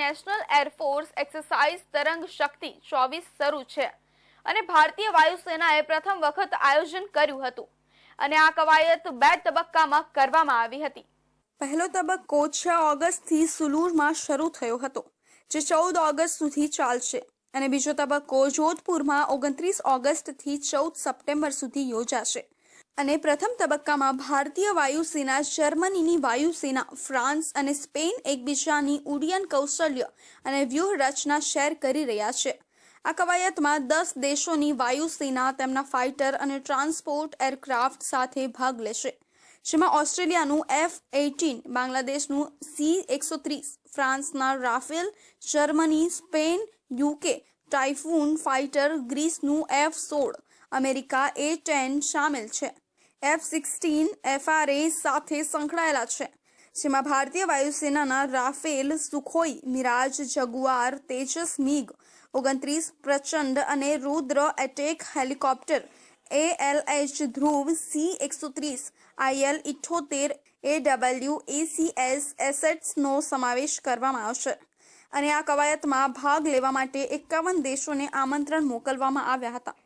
National air force exercise તરંગ શક્તિ ચોવીસ શરૂ છે. અને ભારતીય વાયુસેનાએ પ્રથમ વખત આયોજન કર્યું હતું. અને આ કવાયત બે તબક્કામાં કરવામાં આવી હતી. પહેલો તબક્કો છ ઓગસ્ટથી સુલુરમાં શરૂ થયો હતો, જે ચૌદ ઓગસ્ટ સુધી ચાલશે. અને બીજો તબક્કો જોધપુરમાં ઓગણત્રીસ ઓગસ્ટથી ચૌદ સપ્ટેમ્બર સુધી યોજાશે. અને પ્રથમ તબક્કામાં ભારતીય વાયુસેના, જર્મનીની વાયુસેના, ફ્રાન્સ અને સ્પેન એકબીજાની ઉડ્ડયન કૌશલ્ય અને વ્યૂહરચના શેર કરી રહ્યા છે. આ કવાયતમાં દસ દેશોની વાયુસેના, તેમના ફાઇટર અને ટ્રાન્સપોર્ટ એરક્રાફ્ટ સાથે ભાગ લેશે. જેમાં ઓસ્ટ્રેલિયાનું એફ એઇટીન, બાંગ્લાદેશનું સી એકસો ત્રીસ, ફ્રાન્સના Rafale, Germany, Spain UK Typhoon fighter, ગ્રીસનું F સોળ, અમેરિકા એ ટેન સામેલ છે. એફ સિક્સટીન એફઆરએ સાથે સંકળાયેલા છે, જેમાં ભારતીય વાયુસેનાના Rafale, Sukhoi, Mirage, Jaguar, Tejas, MiG, ઓગણત્રીસ પ્રચંડ અને Rudra attack helicopter ALH Dhruv C એકસો ત્રીસ આઈએલ ઇઠ્ઠોતેર એ ડબલ્યુ એસીએસ એસેટ્સનો સમાવેશ કરવામાં આવશે અને આ કવાયતમાં ભાગ લેવા માટે એકાવન દેશોને આમંત્રણ મોકલવામાં આવ્યા હતા.